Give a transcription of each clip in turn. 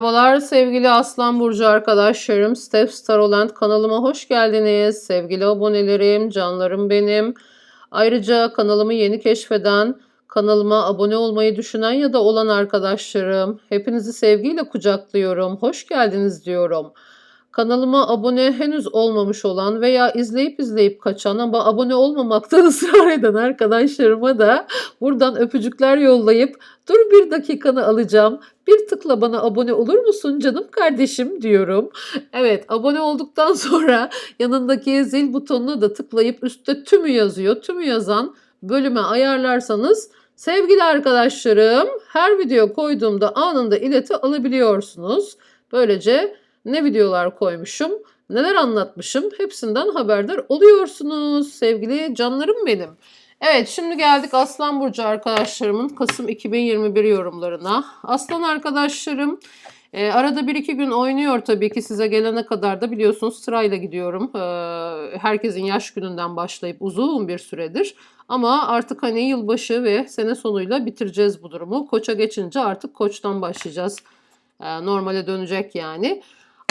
Merhabalar sevgili Aslan Burcu arkadaşlarım. Step Starland kanalıma hoş geldiniz. Sevgili abonelerim, canlarım benim. Ayrıca kanalımı yeni keşfeden, kanalıma abone olmayı düşünen ya da olan arkadaşlarım. Hepinizi sevgiyle kucaklıyorum. Hoş geldiniz diyorum. Kanalıma abone henüz olmamış olan veya izleyip izleyip kaçan ama abone olmamakta ısrar eden arkadaşlarıma da buradan öpücükler yollayıp dur bir dakikanı alacağım. Bir tıkla bana abone olur musun canım kardeşim diyorum. Evet abone olduktan sonra yanındaki zil butonuna da tıklayıp üstte tümü yazıyor. Tümü yazan bölüme ayarlarsanız sevgili arkadaşlarım her video koyduğumda anında ileti alabiliyorsunuz. Böylece ne videolar koymuşum, neler anlatmışım hepsinden haberdar oluyorsunuz sevgili canlarım benim. Evet şimdi geldik Aslan Burcu arkadaşlarımın Kasım 2021 yorumlarına. Aslan arkadaşlarım e, arada bir iki gün oynuyor tabii ki size gelene kadar da biliyorsunuz sırayla gidiyorum. E, herkesin yaş gününden başlayıp uzun bir süredir. Ama artık hani yılbaşı ve sene sonuyla bitireceğiz bu durumu. Koça geçince artık koçtan başlayacağız. E, normale dönecek yani.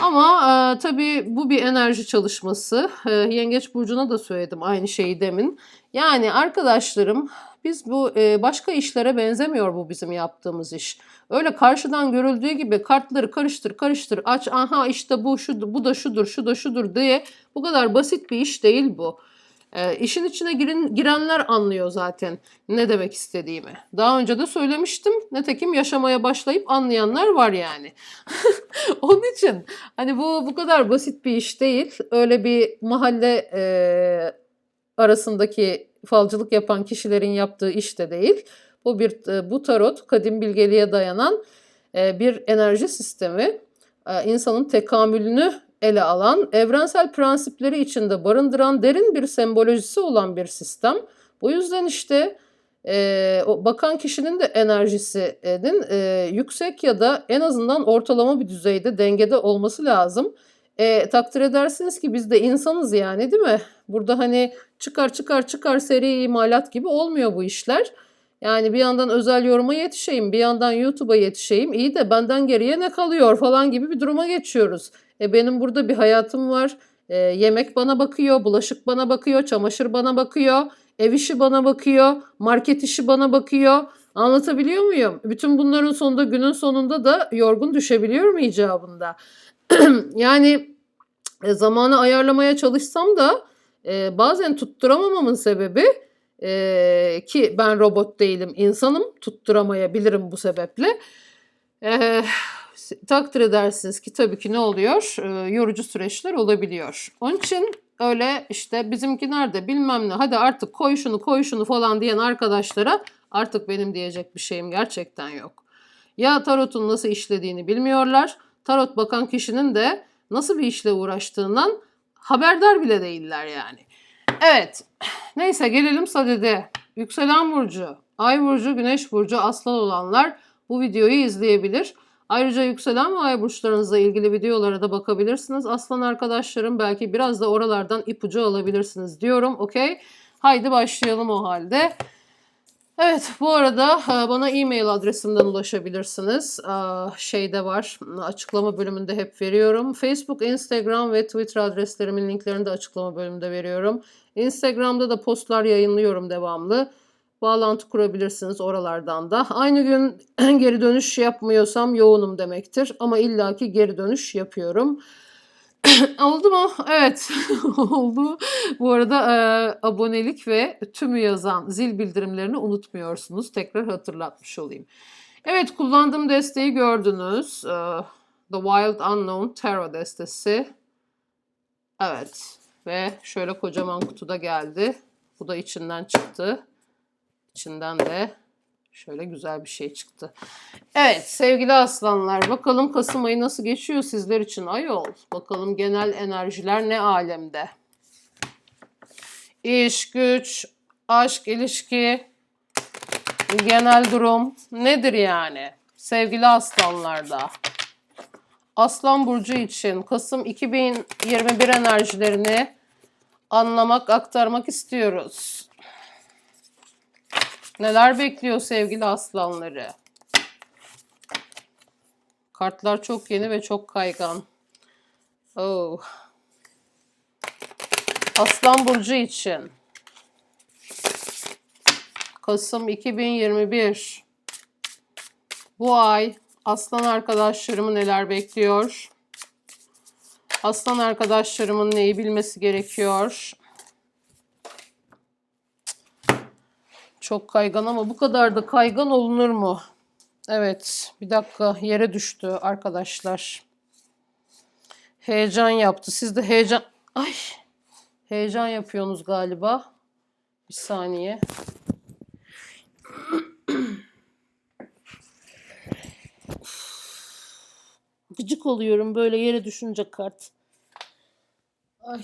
Ama e, tabii bu bir enerji çalışması. E, Yengeç Burcu'na da söyledim aynı şeyi demin. Yani arkadaşlarım biz bu e, başka işlere benzemiyor bu bizim yaptığımız iş. Öyle karşıdan görüldüğü gibi kartları karıştır karıştır aç aha işte bu şu bu da şudur şu da şudur diye bu kadar basit bir iş değil bu. E, işin içine girin, girenler anlıyor zaten ne demek istediğimi. Daha önce de söylemiştim. Netekim yaşamaya başlayıp anlayanlar var yani. Onun için hani bu bu kadar basit bir iş değil. Öyle bir mahalle e, arasındaki falcılık yapan kişilerin yaptığı iş de değil. Bu bir e, bu tarot kadim bilgeliğe dayanan e, bir enerji sistemi. E, insanın tekamülünü ele alan, evrensel prensipleri içinde barındıran derin bir sembolojisi olan bir sistem. Bu yüzden işte e, o bakan kişinin de enerjisinin e, yüksek ya da en azından ortalama bir düzeyde dengede olması lazım. E, takdir edersiniz ki biz de insanız yani değil mi? Burada hani çıkar çıkar çıkar seri imalat gibi olmuyor bu işler. Yani bir yandan özel yoruma yetişeyim, bir yandan YouTube'a yetişeyim. İyi de benden geriye ne kalıyor falan gibi bir duruma geçiyoruz. E benim burada bir hayatım var. E, yemek bana bakıyor, bulaşık bana bakıyor, çamaşır bana bakıyor, ev işi bana bakıyor, market işi bana bakıyor. Anlatabiliyor muyum? Bütün bunların sonunda günün sonunda da yorgun düşebiliyorum icabında. yani e, zamanı ayarlamaya çalışsam da e, bazen tutturamamamın sebebi e, ki ben robot değilim insanım tutturamayabilirim bu sebeple. E, takdir edersiniz ki tabii ki ne oluyor? Yorucu süreçler olabiliyor. Onun için öyle işte bizimki nerede bilmem ne hadi artık koy şunu koy şunu falan diyen arkadaşlara artık benim diyecek bir şeyim gerçekten yok. Ya tarotun nasıl işlediğini bilmiyorlar. Tarot bakan kişinin de nasıl bir işle uğraştığından haberdar bile değiller yani. Evet. Neyse gelelim sadede. Yükselen burcu, ay burcu, güneş burcu, aslan olanlar bu videoyu izleyebilir. Ayrıca yükselen ve ay burçlarınızla ilgili videolara da bakabilirsiniz. Aslan arkadaşlarım belki biraz da oralardan ipucu alabilirsiniz diyorum. Okey. Haydi başlayalım o halde. Evet bu arada e, bana e-mail adresimden ulaşabilirsiniz. Şeyde var açıklama bölümünde hep veriyorum. Facebook, Instagram ve Twitter adreslerimin linklerini de açıklama bölümünde veriyorum. Instagram'da da postlar yayınlıyorum devamlı. Bağlantı kurabilirsiniz oralardan da. Aynı gün geri dönüş yapmıyorsam yoğunum demektir. Ama illaki geri dönüş yapıyorum. Oldu mu? Evet. Oldu. Bu arada e, abonelik ve tümü yazan zil bildirimlerini unutmuyorsunuz. Tekrar hatırlatmış olayım. Evet kullandığım desteği gördünüz. E, The Wild Unknown Tarot destesi. Evet. Ve şöyle kocaman kutuda geldi. Bu da içinden çıktı. İçinden de Şöyle güzel bir şey çıktı. Evet sevgili aslanlar bakalım Kasım ayı nasıl geçiyor sizler için ayol. Bakalım genel enerjiler ne alemde. İş, güç, aşk, ilişki, genel durum nedir yani? Sevgili aslanlarda. Aslan Burcu için Kasım 2021 enerjilerini anlamak, aktarmak istiyoruz. Neler bekliyor sevgili aslanları? Kartlar çok yeni ve çok kaygan. Oh. Aslan Burcu için. Kasım 2021. Bu ay aslan arkadaşlarımı neler bekliyor? Aslan arkadaşlarımın neyi bilmesi gerekiyor? Çok kaygan ama bu kadar da kaygan olunur mu? Evet, bir dakika yere düştü arkadaşlar. Heyecan yaptı. Siz de heyecan... Ay! Heyecan yapıyorsunuz galiba. Bir saniye. Gıcık oluyorum böyle yere düşünce kart. Ay.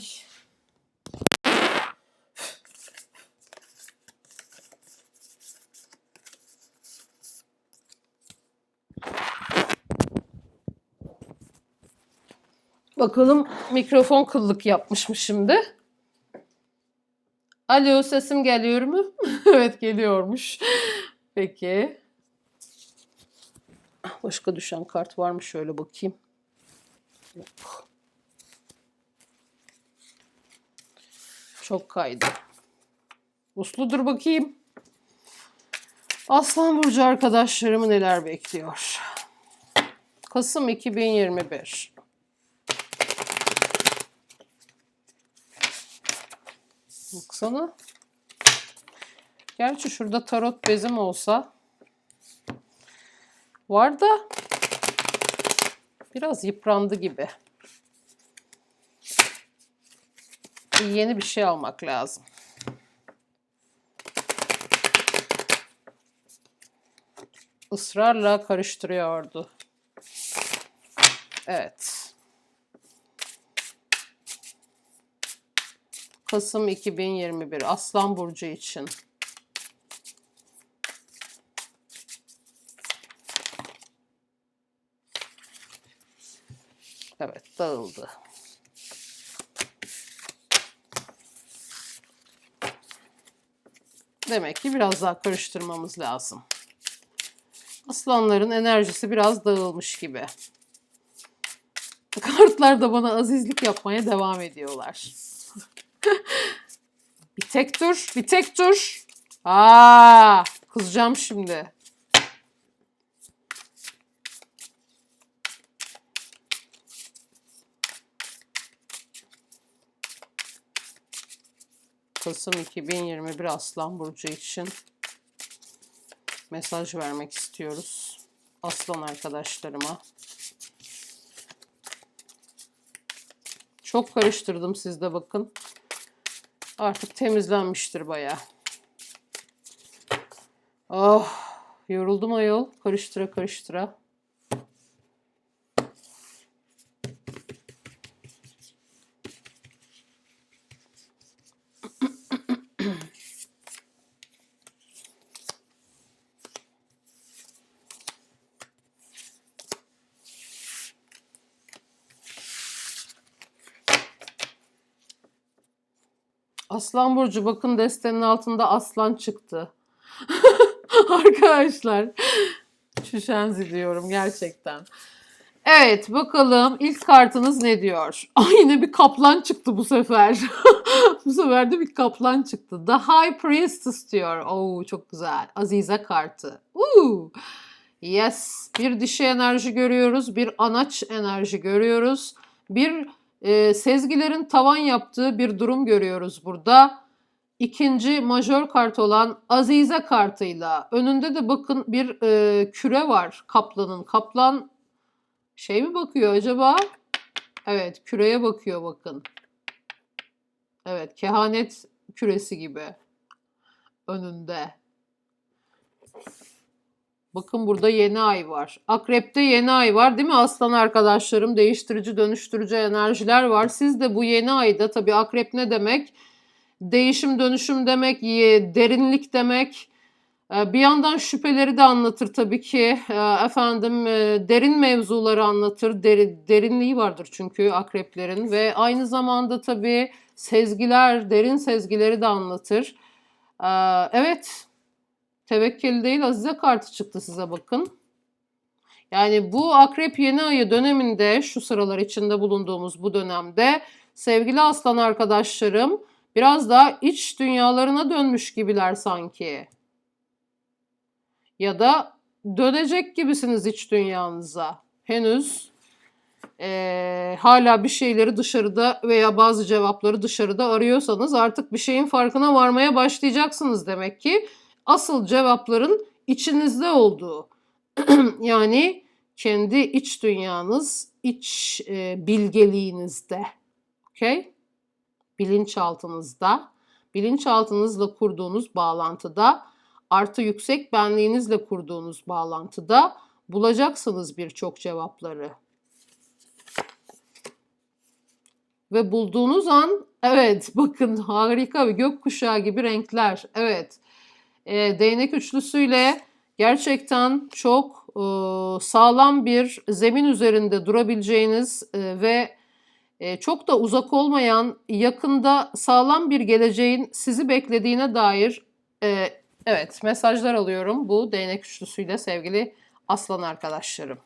Bakalım mikrofon kıllık yapmış mı şimdi? Alo sesim geliyor mu? evet geliyormuş. Peki. Başka düşen kart var mı? Şöyle bakayım. Yok. Çok kaydı. Usludur bakayım. Aslan Burcu arkadaşlarımı neler bekliyor? Kasım 2021. Baksana. Gerçi şurada tarot bezim olsa var da biraz yıprandı gibi. Yeni bir şey almak lazım. Israrla karıştırıyordu. Evet. Kasım 2021 Aslan Burcu için. Evet dağıldı. Demek ki biraz daha karıştırmamız lazım. Aslanların enerjisi biraz dağılmış gibi. Kartlar da bana azizlik yapmaya devam ediyorlar. bir tek dur, bir tek dur. Aa, kızacağım şimdi. Kasım 2021 Aslan Burcu için mesaj vermek istiyoruz. Aslan arkadaşlarıma. Çok karıştırdım sizde bakın. Artık temizlenmiştir baya. Oh, yoruldum ayol. Karıştıra karıştıra. Aslan Burcu bakın destenin altında aslan çıktı. Arkadaşlar şüşenzi diyorum gerçekten. Evet bakalım ilk kartınız ne diyor? Ay yine bir kaplan çıktı bu sefer. bu sefer de bir kaplan çıktı. The High Priestess diyor. Oo çok güzel. Azize kartı. Ooh. Yes. Bir dişi enerji görüyoruz. Bir anaç enerji görüyoruz. Bir e, sezgilerin tavan yaptığı bir durum görüyoruz burada. İkinci majör kart olan Azize kartıyla önünde de bakın bir e, küre var kaplanın. Kaplan şey mi bakıyor acaba? Evet küreye bakıyor bakın. Evet kehanet küresi gibi önünde. Bakın burada yeni ay var. Akrep'te yeni ay var değil mi aslan arkadaşlarım? Değiştirici, dönüştürücü enerjiler var. Siz de bu yeni ayda tabii akrep ne demek? Değişim, dönüşüm demek, derinlik demek. Ee, Bir yandan şüpheleri de anlatır tabii ki. Ee, Efendim e, derin mevzuları anlatır. Deri, derinliği vardır çünkü akreplerin ve aynı zamanda tabii sezgiler, derin sezgileri de anlatır. Ee, Evet, Tevekkül değil Azize kartı çıktı size bakın. Yani bu akrep yeni ayı döneminde şu sıralar içinde bulunduğumuz bu dönemde sevgili aslan arkadaşlarım biraz daha iç dünyalarına dönmüş gibiler sanki. Ya da dönecek gibisiniz iç dünyanıza. Henüz eee, hala bir şeyleri dışarıda veya bazı cevapları dışarıda arıyorsanız artık bir şeyin farkına varmaya başlayacaksınız demek ki. Asıl cevapların içinizde olduğu. yani kendi iç dünyanız, iç e, bilgeliğinizde. Okay? Bilinçaltınızda, bilinçaltınızla kurduğunuz bağlantıda, artı yüksek benliğinizle kurduğunuz bağlantıda bulacaksınız birçok cevapları. Ve bulduğunuz an evet bakın harika bir gökkuşağı gibi renkler. Evet. E, değnek üçlüsüyle gerçekten çok e, sağlam bir zemin üzerinde durabileceğiniz e, ve e, çok da uzak olmayan yakında sağlam bir geleceğin sizi beklediğine dair e, evet mesajlar alıyorum bu değnek üçlüsüyle sevgili aslan arkadaşlarım.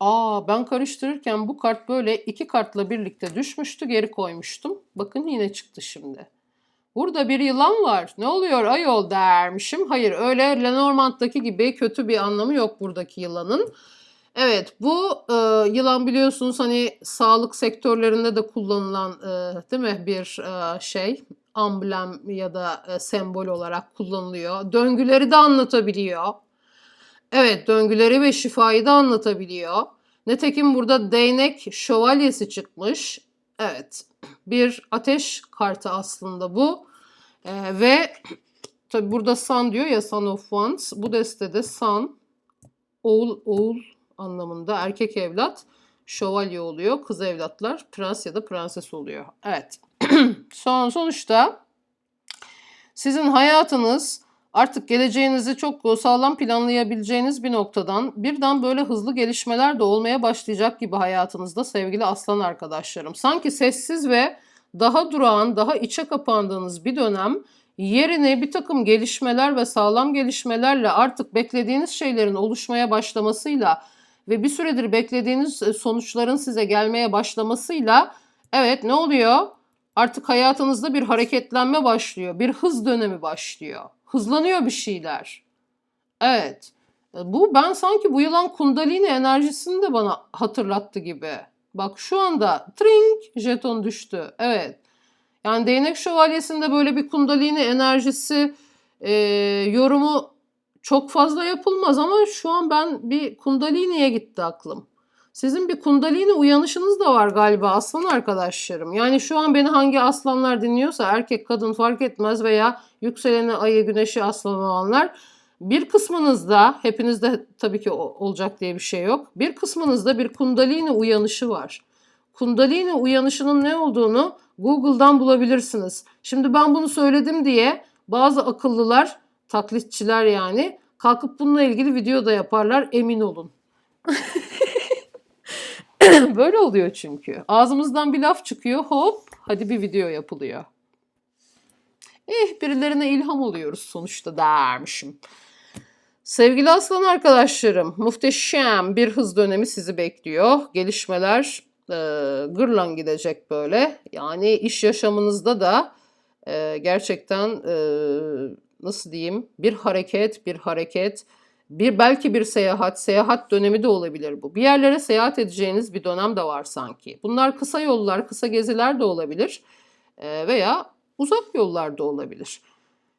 Aa ben karıştırırken bu kart böyle iki kartla birlikte düşmüştü geri koymuştum. Bakın yine çıktı şimdi. Burada bir yılan var. Ne oluyor ayol dermişim. Hayır öyle Lenormand'daki gibi kötü bir anlamı yok buradaki yılanın. Evet bu e, yılan biliyorsunuz hani sağlık sektörlerinde de kullanılan e, değil mi bir e, şey amblem ya da e, sembol olarak kullanılıyor. Döngüleri de anlatabiliyor. Evet döngüleri ve şifayı da anlatabiliyor. Nitekim burada değnek şövalyesi çıkmış. Evet bir ateş kartı aslında bu. Ee, ve tabi burada Sun diyor ya Son of Wands. Bu destede Sun oğul, oğul anlamında erkek evlat şövalye oluyor. Kız evlatlar prens ya da prenses oluyor. Evet. Son sonuçta sizin hayatınız artık geleceğinizi çok sağlam planlayabileceğiniz bir noktadan birden böyle hızlı gelişmeler de olmaya başlayacak gibi hayatınızda sevgili aslan arkadaşlarım. Sanki sessiz ve daha durağan, daha içe kapandığınız bir dönem yerine bir takım gelişmeler ve sağlam gelişmelerle artık beklediğiniz şeylerin oluşmaya başlamasıyla ve bir süredir beklediğiniz e, sonuçların size gelmeye başlamasıyla evet ne oluyor? Artık hayatınızda bir hareketlenme başlıyor, bir hız dönemi başlıyor. Hızlanıyor bir şeyler. Evet. Bu ben sanki bu yılan kundalini enerjisini de bana hatırlattı gibi. Bak şu anda tring jeton düştü. Evet. Yani değnek şövalyesinde böyle bir kundalini enerjisi e, yorumu çok fazla yapılmaz ama şu an ben bir kundaliniye gitti aklım. Sizin bir kundalini uyanışınız da var galiba aslan arkadaşlarım. Yani şu an beni hangi aslanlar dinliyorsa erkek kadın fark etmez veya yükseleni ayı güneşi aslan olanlar bir kısmınızda hepinizde tabii ki olacak diye bir şey yok. Bir kısmınızda bir kundalini uyanışı var. Kundalini uyanışının ne olduğunu Google'dan bulabilirsiniz. Şimdi ben bunu söyledim diye bazı akıllılar, taklitçiler yani kalkıp bununla ilgili video da yaparlar emin olun. Böyle oluyor çünkü. Ağzımızdan bir laf çıkıyor hop hadi bir video yapılıyor. Eh birilerine ilham oluyoruz sonuçta dermişim. Sevgili aslan arkadaşlarım, muhteşem bir hız dönemi sizi bekliyor. Gelişmeler e, gırlan gidecek böyle. Yani iş yaşamınızda da e, gerçekten e, nasıl diyeyim bir hareket, bir hareket, bir belki bir seyahat, seyahat dönemi de olabilir bu. Bir yerlere seyahat edeceğiniz bir dönem de var sanki. Bunlar kısa yollar, kısa geziler de olabilir e, veya uzak yollar da olabilir.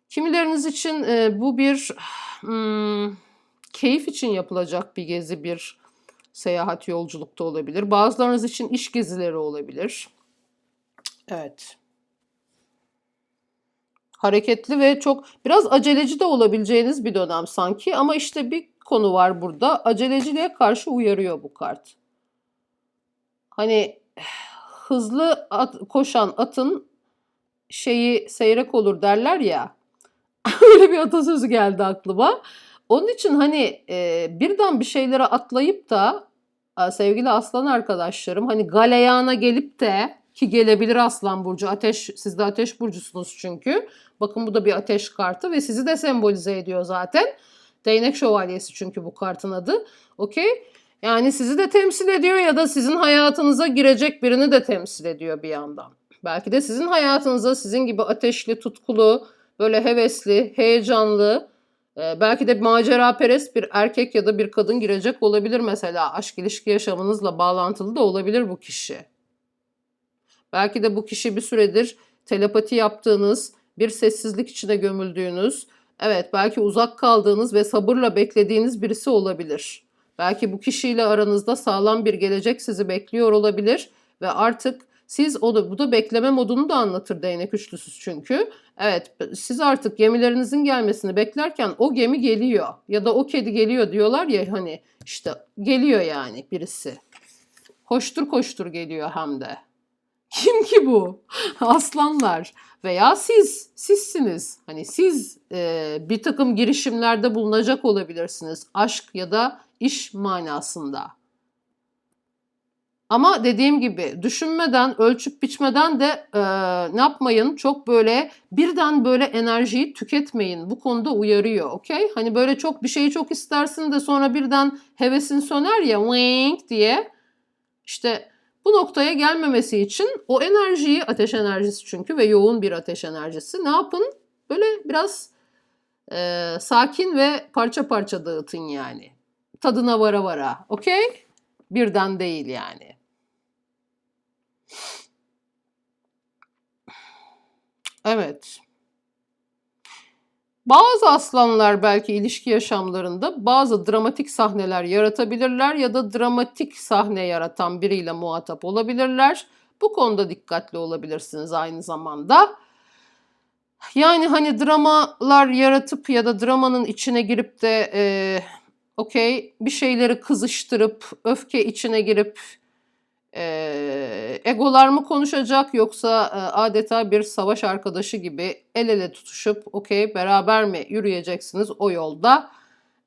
Kimileriniz için e, bu bir hmm, keyif için yapılacak bir gezi, bir seyahat, yolculuk da olabilir. Bazılarınız için iş gezileri olabilir. Evet. Hareketli ve çok biraz aceleci de olabileceğiniz bir dönem sanki ama işte bir konu var burada. Aceleciliğe karşı uyarıyor bu kart. Hani hızlı at, koşan atın şeyi seyrek olur derler ya. Öyle bir atasözü geldi aklıma. Onun için hani e, birden bir şeylere atlayıp da sevgili aslan arkadaşlarım hani galeyana gelip de ki gelebilir Aslan Burcu. Ateş, siz de ateş burcusunuz çünkü. Bakın bu da bir ateş kartı ve sizi de sembolize ediyor zaten. Değnek şövalyesi çünkü bu kartın adı. Okey? Yani sizi de temsil ediyor ya da sizin hayatınıza girecek birini de temsil ediyor bir yandan. Belki de sizin hayatınıza sizin gibi ateşli, tutkulu, böyle hevesli, heyecanlı, e, belki de macera perest bir erkek ya da bir kadın girecek olabilir mesela. Aşk ilişki yaşamınızla bağlantılı da olabilir bu kişi. Belki de bu kişi bir süredir telepati yaptığınız, bir sessizlik içine gömüldüğünüz, evet belki uzak kaldığınız ve sabırla beklediğiniz birisi olabilir. Belki bu kişiyle aranızda sağlam bir gelecek sizi bekliyor olabilir ve artık siz o da bu da bekleme modunu da anlatır değnek üçlüsü çünkü. Evet siz artık gemilerinizin gelmesini beklerken o gemi geliyor ya da o kedi geliyor diyorlar ya hani işte geliyor yani birisi. Koştur koştur geliyor hem de. Kim ki bu? Aslanlar veya siz, sizsiniz. Hani siz e, bir takım girişimlerde bulunacak olabilirsiniz. Aşk ya da iş manasında. Ama dediğim gibi düşünmeden, ölçüp biçmeden de e, ne yapmayın? Çok böyle birden böyle enerjiyi tüketmeyin. Bu konuda uyarıyor, okey? Hani böyle çok bir şeyi çok istersin de sonra birden hevesin söner ya, wink diye. İşte bu noktaya gelmemesi için o enerjiyi, ateş enerjisi çünkü ve yoğun bir ateş enerjisi ne yapın? Böyle biraz e, sakin ve parça parça dağıtın yani. Tadına vara vara, okey? Birden değil yani. Evet. Bazı aslanlar belki ilişki yaşamlarında bazı dramatik sahneler yaratabilirler ya da dramatik sahne yaratan biriyle muhatap olabilirler. Bu konuda dikkatli olabilirsiniz aynı zamanda. Yani hani dramalar yaratıp ya da dramanın içine girip de e, okey bir şeyleri kızıştırıp öfke içine girip e, egolar mı konuşacak yoksa e, adeta bir savaş arkadaşı gibi el ele tutuşup okey beraber mi yürüyeceksiniz o yolda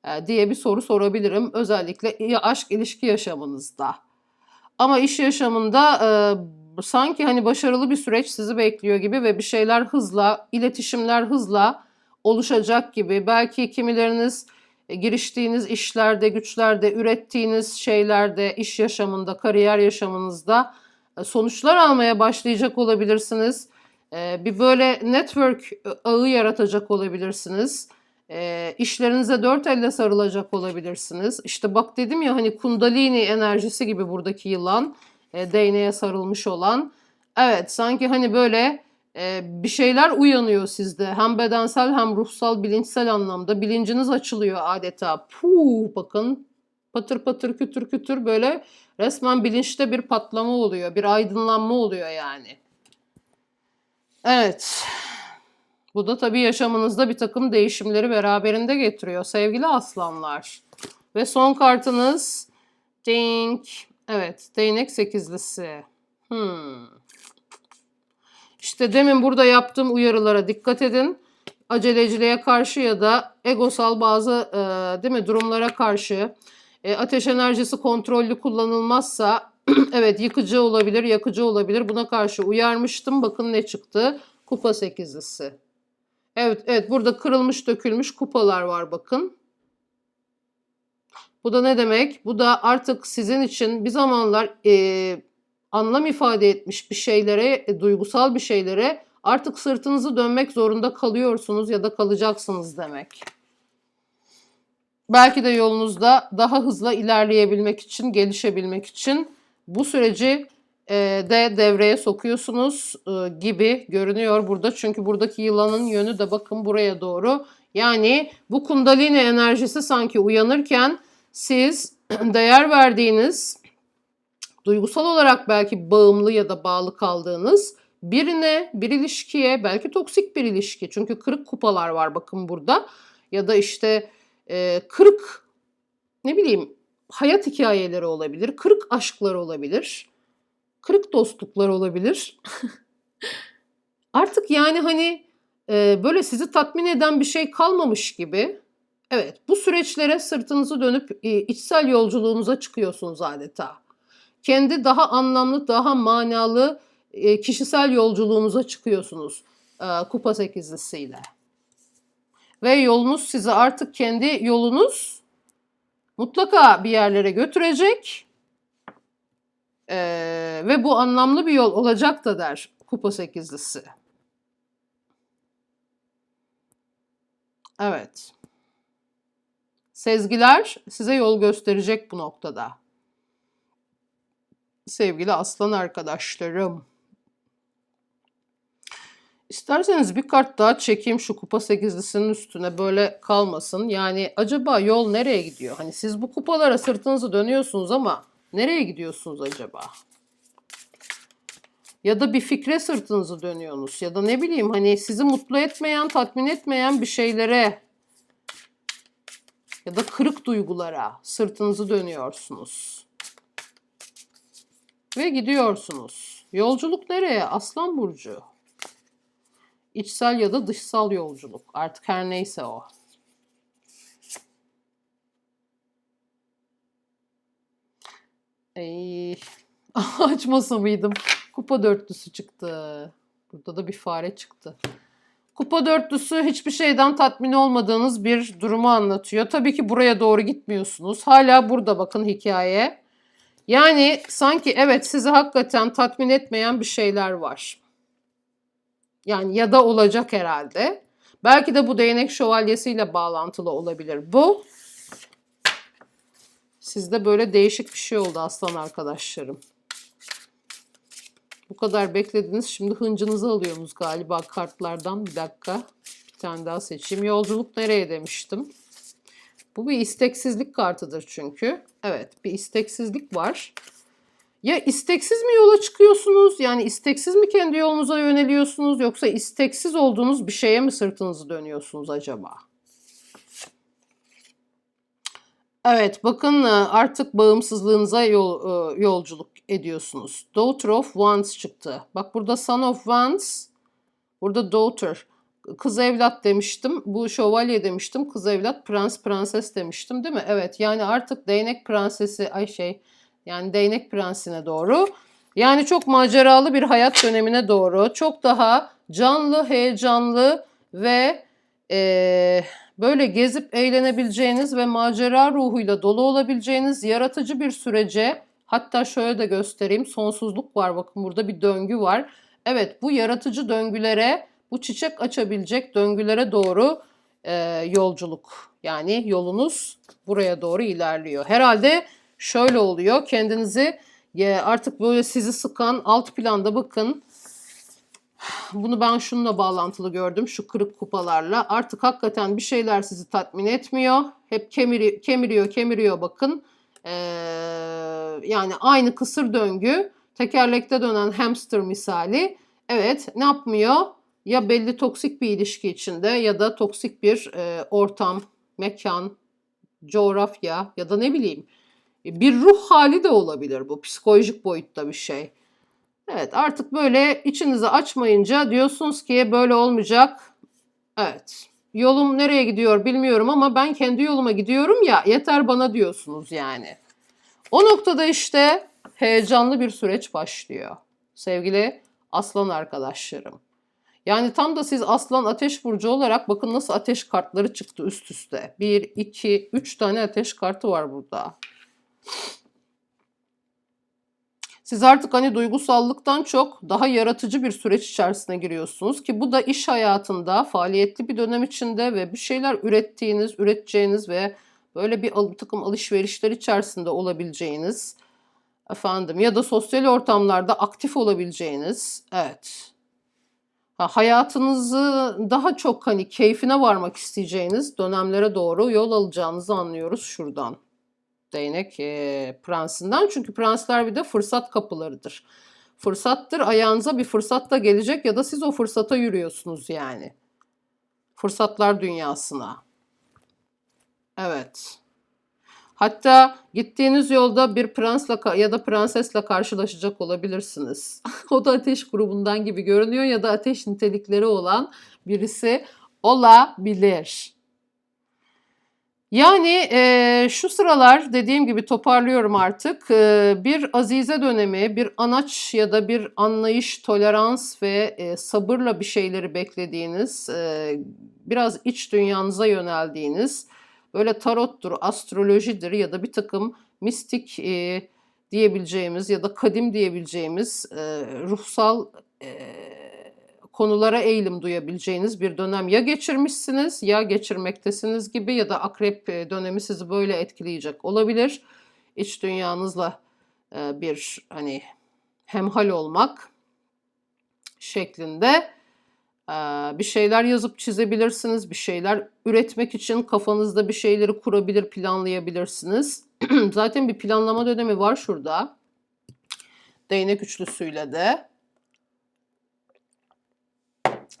e, diye bir soru sorabilirim. Özellikle aşk ilişki yaşamınızda. Ama iş yaşamında e, sanki hani başarılı bir süreç sizi bekliyor gibi ve bir şeyler hızla, iletişimler hızla oluşacak gibi. Belki kimileriniz giriştiğiniz işlerde, güçlerde, ürettiğiniz şeylerde, iş yaşamında, kariyer yaşamınızda e, sonuçlar almaya başlayacak olabilirsiniz. E, bir böyle network ağı yaratacak olabilirsiniz. İşlerinize dört elle sarılacak olabilirsiniz. İşte bak dedim ya hani kundalini enerjisi gibi buradaki yılan, değneğe sarılmış olan. Evet sanki hani böyle bir şeyler uyanıyor sizde. Hem bedensel hem ruhsal, bilinçsel anlamda. Bilinciniz açılıyor adeta. Puh bakın patır patır kütür kütür böyle resmen bilinçte bir patlama oluyor. Bir aydınlanma oluyor yani. Evet. Bu da tabii yaşamınızda bir takım değişimleri beraberinde getiriyor sevgili aslanlar. Ve son kartınız Dink. Evet, değnek sekizlisi. Hmm. İşte demin burada yaptığım uyarılara dikkat edin. Aceleciliğe karşı ya da egosal bazı e, değil mi durumlara karşı e, ateş enerjisi kontrollü kullanılmazsa evet yıkıcı olabilir, yakıcı olabilir. Buna karşı uyarmıştım. Bakın ne çıktı? Kupa sekizlisi. Evet, evet burada kırılmış, dökülmüş kupalar var bakın. Bu da ne demek? Bu da artık sizin için bir zamanlar e, anlam ifade etmiş bir şeylere, e, duygusal bir şeylere artık sırtınızı dönmek zorunda kalıyorsunuz ya da kalacaksınız demek. Belki de yolunuzda daha hızlı ilerleyebilmek için, gelişebilmek için bu süreci e, de devreye sokuyorsunuz e, gibi görünüyor burada. Çünkü buradaki yılanın yönü de bakın buraya doğru. Yani bu kundalini enerjisi sanki uyanırken siz değer verdiğiniz duygusal olarak belki bağımlı ya da bağlı kaldığınız birine, bir ilişkiye, belki toksik bir ilişki. Çünkü kırık kupalar var bakın burada. Ya da işte e, kırık ne bileyim hayat hikayeleri olabilir, kırık aşklar olabilir, kırık dostluklar olabilir. Artık yani hani e, böyle sizi tatmin eden bir şey kalmamış gibi. Evet bu süreçlere sırtınızı dönüp e, içsel yolculuğunuza çıkıyorsunuz adeta kendi daha anlamlı, daha manalı e, kişisel yolculuğunuza çıkıyorsunuz e, kupa sekizlisiyle. Ve yolunuz sizi artık kendi yolunuz mutlaka bir yerlere götürecek. E, ve bu anlamlı bir yol olacak da der kupa sekizlisi. Evet. Sezgiler size yol gösterecek bu noktada. Sevgili aslan arkadaşlarım. İsterseniz bir kart daha çekeyim şu kupa sekizlisinin üstüne böyle kalmasın. Yani acaba yol nereye gidiyor? Hani siz bu kupalara sırtınızı dönüyorsunuz ama nereye gidiyorsunuz acaba? Ya da bir fikre sırtınızı dönüyorsunuz. Ya da ne bileyim hani sizi mutlu etmeyen, tatmin etmeyen bir şeylere ya da kırık duygulara sırtınızı dönüyorsunuz. Ve gidiyorsunuz. Yolculuk nereye? Aslan Burcu. İçsel ya da dışsal yolculuk. Artık her neyse o. Ey, açmasa mıydım? Kupa dörtlüsü çıktı. Burada da bir fare çıktı. Kupa dörtlüsü hiçbir şeyden tatmin olmadığınız bir durumu anlatıyor. Tabii ki buraya doğru gitmiyorsunuz. Hala burada bakın hikaye. Yani sanki evet sizi hakikaten tatmin etmeyen bir şeyler var. Yani ya da olacak herhalde. Belki de bu değnek şövalyesiyle bağlantılı olabilir bu. Sizde böyle değişik bir şey oldu aslan arkadaşlarım. Bu kadar beklediniz. Şimdi hıncınızı alıyorsunuz galiba kartlardan. Bir dakika. Bir tane daha seçeyim. Yolculuk nereye demiştim. Bu bir isteksizlik kartıdır çünkü. Evet bir isteksizlik var. Ya isteksiz mi yola çıkıyorsunuz? Yani isteksiz mi kendi yolunuza yöneliyorsunuz? Yoksa isteksiz olduğunuz bir şeye mi sırtınızı dönüyorsunuz acaba? Evet bakın artık bağımsızlığınıza yol, e, yolculuk ediyorsunuz. Daughter of Wands çıktı. Bak burada Son of Wands, burada Daughter. Kız evlat demiştim. Bu şövalye demiştim. Kız evlat, prens, prenses demiştim değil mi? Evet yani artık değnek prensesi, ay şey yani değnek prensine doğru. Yani çok maceralı bir hayat dönemine doğru. Çok daha canlı, heyecanlı ve ee, böyle gezip eğlenebileceğiniz ve macera ruhuyla dolu olabileceğiniz yaratıcı bir sürece hatta şöyle de göstereyim sonsuzluk var bakın burada bir döngü var. Evet bu yaratıcı döngülere bu çiçek açabilecek döngülere doğru e, yolculuk yani yolunuz buraya doğru ilerliyor. Herhalde şöyle oluyor kendinizi e, artık böyle sizi sıkan alt planda bakın bunu ben şununla bağlantılı gördüm şu kırık kupalarla. Artık hakikaten bir şeyler sizi tatmin etmiyor. Hep kemiri, kemiriyor kemiriyor bakın. Ee, yani aynı kısır döngü. Tekerlekte dönen hamster misali. Evet ne yapmıyor? Ya belli toksik bir ilişki içinde ya da toksik bir e, ortam, mekan, coğrafya ya da ne bileyim bir ruh hali de olabilir bu. Psikolojik boyutta bir şey. Evet artık böyle içinizi açmayınca diyorsunuz ki böyle olmayacak. Evet yolum nereye gidiyor bilmiyorum ama ben kendi yoluma gidiyorum ya yeter bana diyorsunuz yani. O noktada işte heyecanlı bir süreç başlıyor. Sevgili aslan arkadaşlarım. Yani tam da siz aslan ateş burcu olarak bakın nasıl ateş kartları çıktı üst üste. 1, 2, 3 tane ateş kartı var burada. Siz artık hani duygusallıktan çok daha yaratıcı bir süreç içerisine giriyorsunuz ki bu da iş hayatında faaliyetli bir dönem içinde ve bir şeyler ürettiğiniz, üreteceğiniz ve böyle bir takım alışverişler içerisinde olabileceğiniz efendim ya da sosyal ortamlarda aktif olabileceğiniz evet hayatınızı daha çok hani keyfine varmak isteyeceğiniz dönemlere doğru yol alacağınızı anlıyoruz şuradan değnek e, prensinden. Çünkü prensler bir de fırsat kapılarıdır. Fırsattır ayağınıza bir fırsat da gelecek ya da siz o fırsata yürüyorsunuz yani. Fırsatlar dünyasına. Evet. Hatta gittiğiniz yolda bir prensle ya da prensesle karşılaşacak olabilirsiniz. o da ateş grubundan gibi görünüyor ya da ateş nitelikleri olan birisi olabilir. Yani eee, şu sıralar dediğim gibi toparlıyorum artık. Eee, bir azize dönemi, bir anaç ya da bir anlayış, tolerans ve eee, sabırla bir şeyleri beklediğiniz, eee, biraz iç dünyanıza yöneldiğiniz, böyle tarottur, astrolojidir ya da bir takım mistik eee, diyebileceğimiz ya da kadim diyebileceğimiz eee, ruhsal eee, konulara eğilim duyabileceğiniz bir dönem ya geçirmişsiniz ya geçirmektesiniz gibi ya da akrep e, dönemi sizi böyle etkileyecek olabilir. İç dünyanızla e, bir hani hemhal olmak şeklinde e, bir şeyler yazıp çizebilirsiniz. Bir şeyler üretmek için kafanızda bir şeyleri kurabilir, planlayabilirsiniz. Zaten bir planlama dönemi var şurada. Değnek üçlüsüyle de.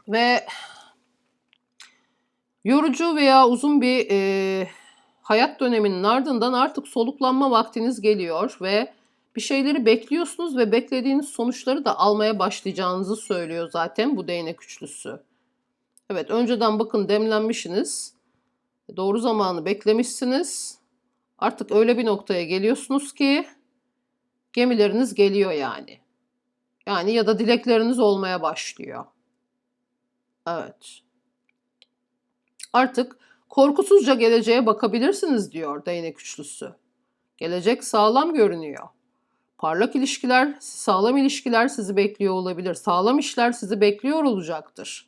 Ve yorucu veya uzun bir e, hayat döneminin ardından artık soluklanma vaktiniz geliyor ve bir şeyleri bekliyorsunuz ve beklediğiniz sonuçları da almaya başlayacağınızı söylüyor zaten bu değnek üçlüsü. Evet önceden bakın demlenmişsiniz. Doğru zamanı beklemişsiniz. Artık öyle bir noktaya geliyorsunuz ki gemileriniz geliyor yani. Yani ya da dilekleriniz olmaya başlıyor. Evet. Artık korkusuzca geleceğe bakabilirsiniz diyor değnek üçlüsü. Gelecek sağlam görünüyor. Parlak ilişkiler, sağlam ilişkiler sizi bekliyor olabilir. Sağlam işler sizi bekliyor olacaktır.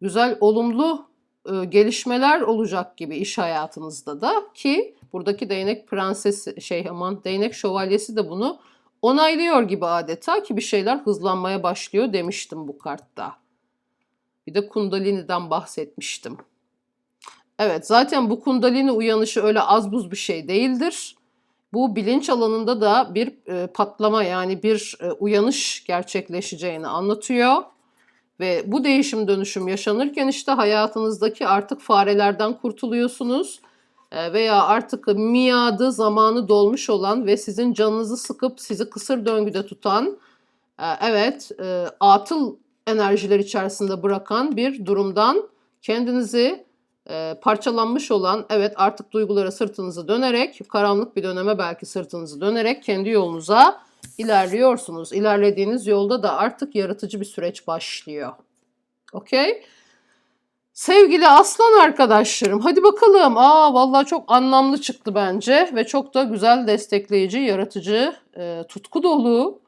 Güzel, olumlu e, gelişmeler olacak gibi iş hayatınızda da ki buradaki değnek prensesi şey aman değnek şövalyesi de bunu onaylıyor gibi adeta ki bir şeyler hızlanmaya başlıyor demiştim bu kartta. Bir de kundalini'den bahsetmiştim. Evet zaten bu kundalini uyanışı öyle az buz bir şey değildir. Bu bilinç alanında da bir e, patlama yani bir e, uyanış gerçekleşeceğini anlatıyor. Ve bu değişim dönüşüm yaşanırken işte hayatınızdaki artık farelerden kurtuluyorsunuz. E, veya artık miadı zamanı dolmuş olan ve sizin canınızı sıkıp sizi kısır döngüde tutan e, evet e, atıl enerjiler içerisinde bırakan bir durumdan kendinizi e, parçalanmış olan evet artık duygulara sırtınızı dönerek karanlık bir döneme belki sırtınızı dönerek kendi yolunuza ilerliyorsunuz. İlerlediğiniz yolda da artık yaratıcı bir süreç başlıyor. Okey? Sevgili aslan arkadaşlarım hadi bakalım. Aa vallahi çok anlamlı çıktı bence ve çok da güzel destekleyici, yaratıcı, e, tutku dolu,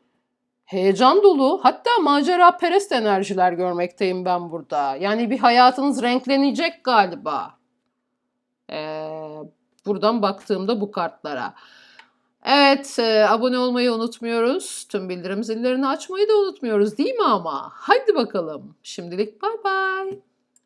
heyecan dolu hatta macera perest enerjiler görmekteyim ben burada. Yani bir hayatınız renklenecek galiba. Ee, buradan baktığımda bu kartlara. Evet, e, abone olmayı unutmuyoruz. Tüm bildirim zillerini açmayı da unutmuyoruz değil mi ama? Hadi bakalım. Şimdilik bay bay.